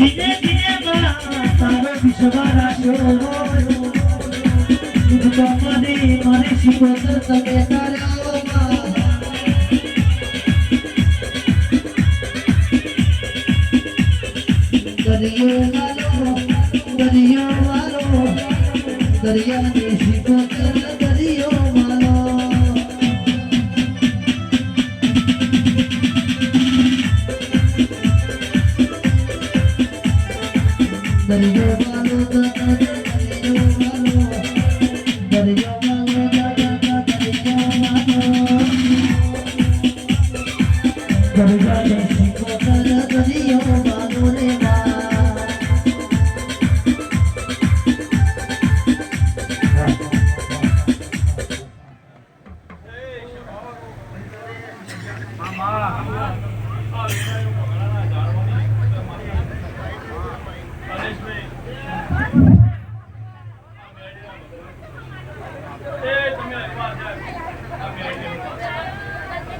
ધીરે ધીરે બા, તારો વિશ્વા રાખ્યો તું મને મારે તમે તારા દરિયો દરિયો દરિયાની શિકોતર દરિયો વાલો દાદા દરિયો વાલો દરિયો વાલો દાદા દરિયો વાલો દરિયાની શિકોતર દરિયો વાલો રે વા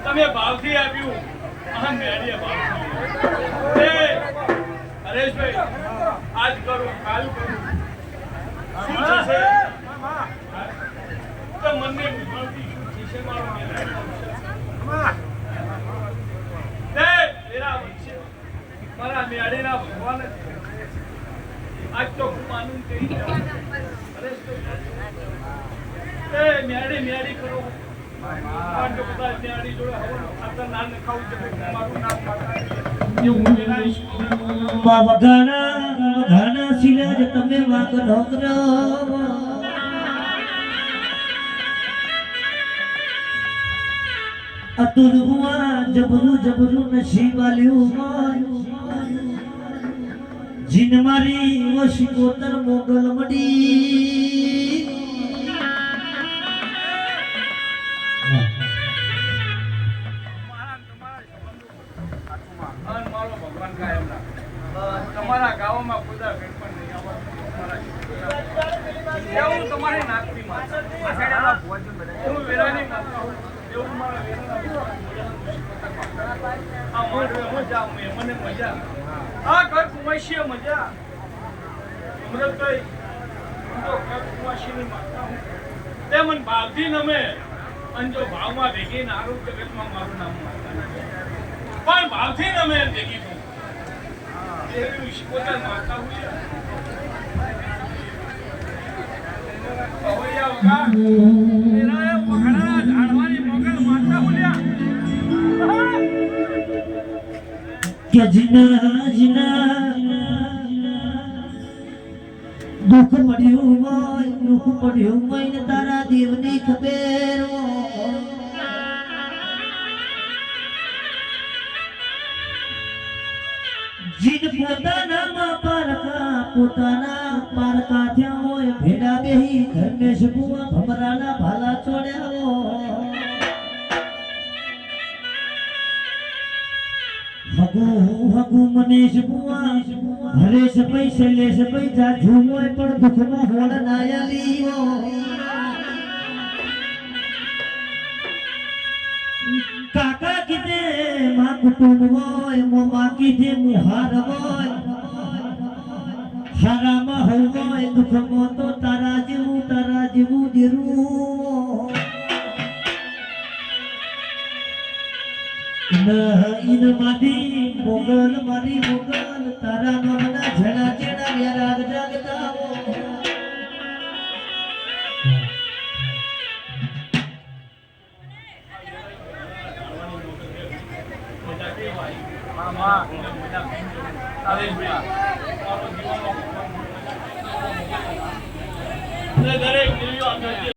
તમે ભાવથી આપ્યું. હરેશભાઈ, આજ કરું, કાલ કરું. શું થશે? તો મનને મૂંઝવણથી શું થશે? મારો મેળા એ, મેરા વંશે, મારા મેળીના ભગવાન જ છે. મારું વગાના સિરાજ તમે વાગ ઢોકરો અતુલ હુઆ જબરું જબરું નસીબ આલ્યું જીન મારી વશી કોતર મોગલ મડી. તમારા ગામમાં ખુદા કંઈ પણ નહીં તમારી. હું તો હું. તે ભાવમાં ભેગી ને મારું નામ પણ ભાવથી નમે ભેગી. એવી શિકોતર માતા મેરાએ વગડા કે જીના જીના દુઃખ પડ્યું હોય, દુઃખ પડ્યું હોય ને તારા દેવની ખબેર જીન પોતાના માં પારકા, પોતાના પારકા થયા હોય, ભેડા બેહી ધર્મેશ બુઆ ભમરાના ભાલા ચોડ્યા હોય. હગુ હગુ મનેશ બુઆ હરેશ શૈલેષ ભાઈ, જાજુ હોય પણ દુઃખમાં હોળ નાયાલી કાકા કીધે, માં કુટુંબ હોય મોમા કીધે મુહાર હોય. હારામાં હોય, દુઃખમાં તો તારા જેવું તારા જેવું જીરું ઇન મારી મોગલ મારી મોગલ તારા નામના જણા જણા દરેક